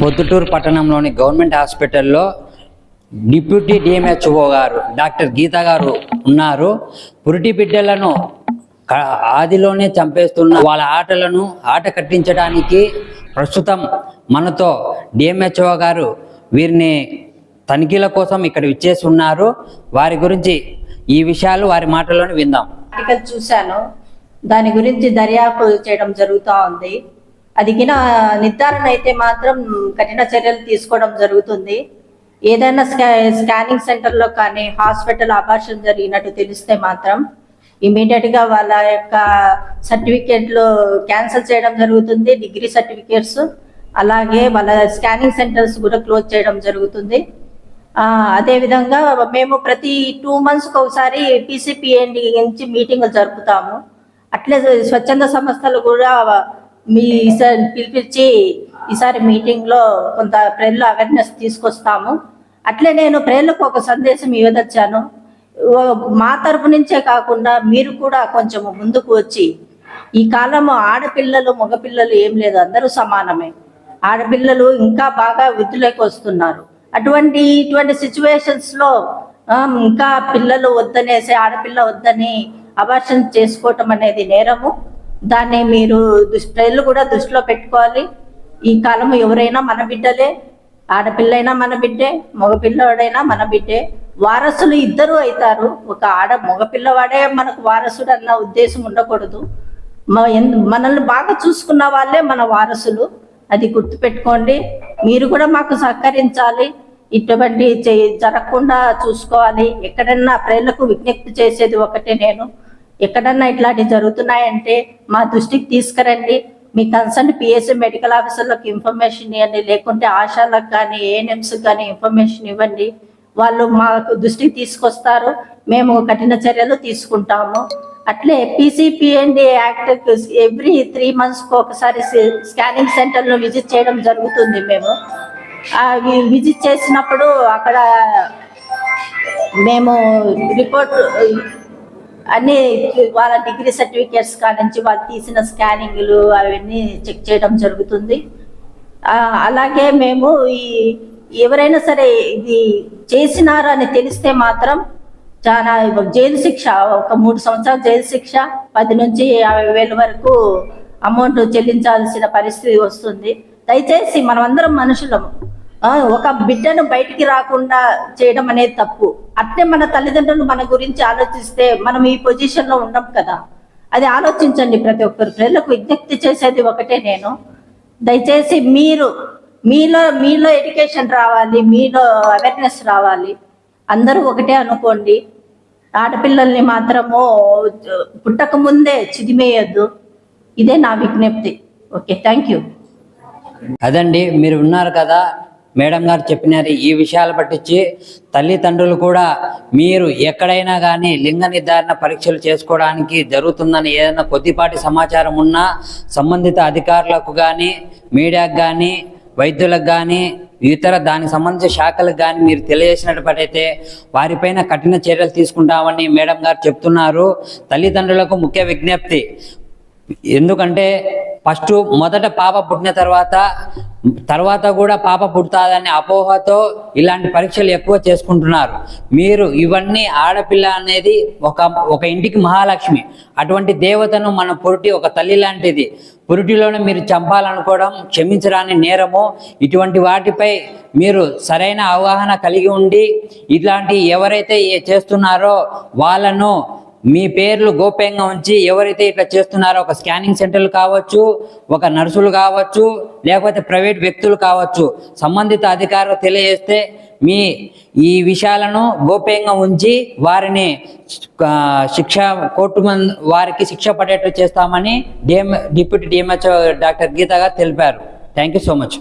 పొద్దుటూరు పట్టణంలోని గవర్నమెంట్ హాస్పిటల్లో deputy DMHO గారు డాక్టర్ గీత గారు ఉన్నారు. పురిటి బిడ్డలను ఆదిలోనే చంపేస్తున్న వాళ్ళ ఆటలను ఆట కట్టించడానికి ప్రస్తుతం మనతో డిఎంహెచ్ఓ గారు వీరిని తనిఖీల కోసం ఇక్కడ ఇచ్చేసి ఉన్నారు వారి గురించి ఈ విషయాలు వారి మాటల్లోనే విందాం. చూశాను. దాని గురించి దర్యాప్తు చేయడం జరుగుతూ ఉంది. అది నిర్ధారణ అయితే మాత్రం కఠిన చర్యలు తీసుకోవడం జరుగుతుంది. ఏదైనా స్కా స్కానింగ్ సెంటర్లో కానీ హాస్పిటల్ అబార్షన్ జరిగినట్టు తెలిస్తే మాత్రం ఇమీడియట్గా వాళ్ళ యొక్క సర్టిఫికేట్లు క్యాన్సిల్ చేయడం జరుగుతుంది. డిగ్రీ సర్టిఫికేట్స్ అలాగే వాళ్ళ స్కానింగ్ సెంటర్స్ కూడా క్లోజ్ చేయడం జరుగుతుంది. అదేవిధంగా మేము ప్రతి టూ మంత్స్కి ఒకసారి పీసీపీఎండి నుంచి మీటింగ్లు జరుపుతాము. అట్లే స్వచ్ఛంద సంస్థలు కూడా మీ ఈసారి పిలిపించి ఈసారి మీటింగ్లో కొంత ప్రజలు అవేర్నెస్ తీసుకొస్తాము. అట్లే నేను ప్రజలకు ఒక సందేశం ఇవ్వదచ్చాను. ఓ- మా తరపు నుంచే కాకుండా మీరు కూడా కొంచెం ముందుకు వచ్చి ఈ కాలం ఆడపిల్లలు మగపిల్లలు ఏం లేదు అందరూ సమానమే. ఆడపిల్లలు ఇంకా బాగా వృద్ధిలోకి వస్తున్నారు. అటువంటి ఇటువంటి సిచ్యువేషన్స్లో ఇంకా పిల్లలు వద్దనేసి ఆడపిల్ల వద్దని అబార్షన్ చేసుకోవటం అనేది నేరము. దాన్ని మీరు దుష్ కూడా దృష్టిలో పెట్టుకోవాలి. ఈ కాలం ఎవరైనా మన బిడ్డలే ఆడపిల్లైనా మన బిడ్డే మగపిల్లవాడైనా మన బిడ్డే. వారసులు ఇద్దరు అవుతారు ఒక ఆడ మగపిల్లవాడే మనకు వారసుడు అన్న ఉద్దేశం ఉండకూడదు. మనల్ని బాగా చూసుకున్న వాళ్ళే మన వారసులు. అది గుర్తుపెట్టుకోండి. మీరు కూడా మాకు సహకరించాలి. ఇటువంటి జరగకుండా చూసుకోవాలి. ఎక్కడన్నా ప్రజలకు విజ్ఞప్తి చేసేది ఒకటే నేను. ఎక్కడన్నా ఇట్లాంటివి జరుగుతున్నాయంటే మా దృష్టికి తీసుకురండి. మీ కన్సర్న్ పిఎస్సి మెడికల్ ఆఫీసర్లకు ఇన్ఫర్మేషన్ ఇవ్వండి. లేకుంటే ఆశాలకు కానీ ఏఎన్ఎంస్కి కానీ ఇన్ఫర్మేషన్ ఇవ్వండి. వాళ్ళు మాకు దృష్టికి తీసుకొస్తారు. మేము కఠిన చర్యలు తీసుకుంటాము. అట్లే పీసీపీఎండి యాక్ట్ ఎవ్రీ త్రీ మంత్స్కి ఒకసారి స్కానింగ్ సెంటర్ను విజిట్ చేయడం జరుగుతుంది మేము. విజిట్ చేసినప్పుడు అక్కడ మేము రిపోర్ట్ అన్ని వాళ్ళ డిగ్రీ సర్టిఫికేట్స్ కానించి వాళ్ళు తీసిన స్కానింగ్లు అవన్నీ చెక్ చేయడం జరుగుతుంది. అలాగే మేము ఈ ఎవరైనా సరే ఇది చేసినారు అని తెలిస్తే మాత్రం చాలా జైలు శిక్ష ఒక మూడు సంవత్సరాలు జైలు శిక్ష పది నుంచి యాభై వేల వరకు అమౌంట్ చెల్లించాల్సిన పరిస్థితి వస్తుంది. దయచేసి మనమందరం మనుషులము. ఒక బిడ్డను బయటికి రాకుండా చేయడం అనేది తప్పు. అట్నే మన తల్లిదండ్రులు మన గురించి ఆలోచిస్తే మనం ఈ పొజిషన్లో ఉన్నాం కదా. అది ఆలోచించండి ప్రతి ఒక్కరు. ప్రజలకు విజ్ఞప్తి చేసేది ఒకటే నేను. దయచేసి మీరు మీలో మీలో ఎడ్యుకేషన్ రావాలి మీలో అవేర్నెస్ రావాలి. అందరూ ఒకటే అనుకోండి. ఆడపిల్లల్ని మాత్రము పుట్టక ముందే చిదిమేయొద్దు. ఇదే నా విజ్ఞప్తి. Okay thank you. అదండి మీరు ఉన్నారు కదా. మేడం గారు చెప్పినారు ఈ విషయాలు పట్టించి తల్లిదండ్రులు కూడా మీరు ఎక్కడైనా కానీ లింగ నిర్ధారణ పరీక్షలు చేసుకోవడానికి జరుగుతుందని ఏదైనా కొద్దిపాటి సమాచారం ఉన్నా సంబంధిత అధికారులకు కానీ మీడియాకు కానీ వైద్యులకు కానీ ఇతర దానికి సంబంధించిన శాఖలకు కానీ మీరు తెలియజేసినట్లయితే వారిపైన కఠిన చర్యలు తీసుకుంటామని మేడం గారు చెప్తున్నారు. తల్లిదండ్రులకు ముఖ్య విజ్ఞప్తి. ఎందుకంటే ఫస్ట్ మొదట పాప పుట్టిన తర్వాత తర్వాత కూడా పాప పుడతాదనే అపోహతో ఇలాంటి పరీక్షలు ఎక్కువ చేసుకుంటున్నారు. మీరు ఇవన్నీ ఆడపిల్ల అనేది ఒక ఒక ఇంటికి మహాలక్ష్మి. అటువంటి దేవతను మన పురుటి ఒక తల్లి లాంటిది. పురిటిలోనే మీరు చంపాలనుకోవడం క్షమించరాని నేరము. ఇటువంటి వాటిపై మీరు సరైన అవగాహన కలిగి ఉండి ఇట్లాంటి ఎవరైతే చేస్తున్నారో వాళ్ళను మీ పేర్లు గోప్యంగా ఉంచి ఎవరైతే ఇట్లా చేస్తున్నారో ఒక స్కానింగ్ సెంటర్లు కావచ్చు ఒక నర్సులు కావచ్చు లేకపోతే ప్రైవేట్ వ్యక్తులు కావచ్చు సంబంధిత అధికారులు తెలియజేస్తే మీ ఈ విషయాలను గోప్యంగా ఉంచి వారిని శిక్ష కోర్టు మంది వారికి శిక్ష పడేట్టు చేస్తామని DM deputy DMHO doctor Geetha గారు తెలిపారు. Thank you so much.